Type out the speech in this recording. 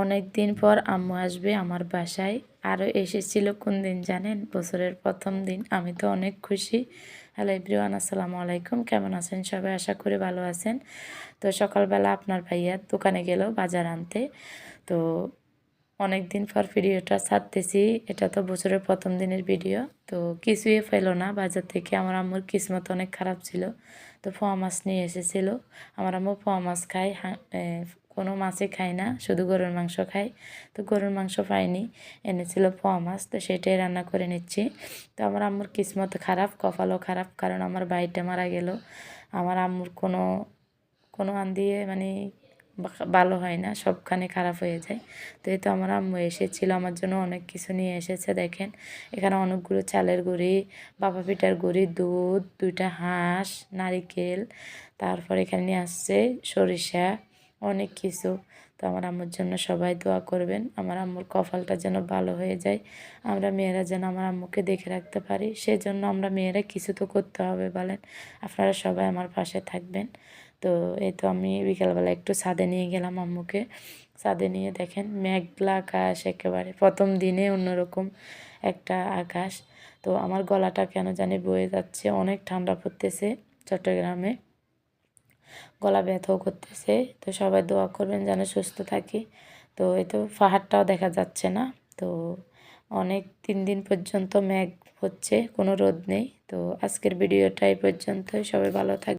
অনেক দিন পর আম্মু আসবে আমার বাসায়। আরও এসেছিল কোন দিন জানেন? বছরের প্রথম দিন। আমি তো অনেক খুশি। হ্যালো এভরিওয়ান, আসসালামু আলাইকুম। কেমন আছেন সবাই? আশা করি ভালো আছেন। তো সকালবেলা আপনার ভাইয়া দোকানে গেল বাজার আনতে। তো অনেক দিন পর ভিডিওটা ছাড়তেছি। এটা তো বছরের প্রথম দিনের ভিডিও। তো কিছুই পেল না। বাজার থেকে আমার আম্মুর কিসমত অনেক খারাপ ছিল। তো ফোয়া মাছ নিয়ে এসেছিল। আমার আম্মু পোয়া মাছ খায় কোনো মাছই খায় না, শুধু গরুর মাংস খায় তো গরুর মাংস পাইনি, এনেছিল পোয়া মাছ, তো সেটাই রান্না করে নিচ্ছি। তো আমার আম্মুর কিসমত খারাপ, কপালও খারাপ, কারণ আমার বাড়িটা মারা গেল। আমার আম্মুর কোনো কোনো আন দিয়ে মানে ভালো হয় না, সবখানে খারাপ হয়ে যায়। তো এই তো আমার আম্মু এসেছিল, আমার জন্য অনেক কিছু নিয়ে এসেছে, দেখেন। এখানে অনেকগুলো চালের গুঁড়ি বাবা পিঠার গুঁড়ি, দুধ, দুইটা হাঁস, নারিকেল, তারপর এখানে নিয়ে আসছে সরিষা। অনেক কিছু। তো আমার আম্মুর জন্য সবাই দোয়া করবেন। আমার আম্মুর কপালটা যেন ভালো হয়ে যায়। আমরা মেয়েরা যেন আমার আম্মুকে দেখে রাখতে পারি। সেজন্য আমরা মেয়েরা কিছু তো করতে হবে বলেন। আপনারা সবাই আমার পাশে থাকবেন। তো এই তো আমি বিকালবেলা একটু ছাদে নিয়ে গেলাম আম্মুকে। ছাদে নিয়ে দেখেন মেঘলা আকাশ একেবারে। প্রথম দিনে অন্যরকম একটা আকাশ। তো আমার গলাটা কেন জানি বয়ে যাচ্ছে। অনেক ঠান্ডা পড়তেছে চট্টগ্রামে। গলা ব্যথাও করতেছে। তো সবাই দোয়া করবেন যেন সুস্থ থাকি। তো এই তো পাহাড়টাও দেখা যাচ্ছে না। তো অনেক তিন দিন পর্যন্ত মেঘ হচ্ছে, কোনো রোদ নেই। তো আজকের ভিডিওটা এই পর্যন্তই। সবাই ভালো থাকবে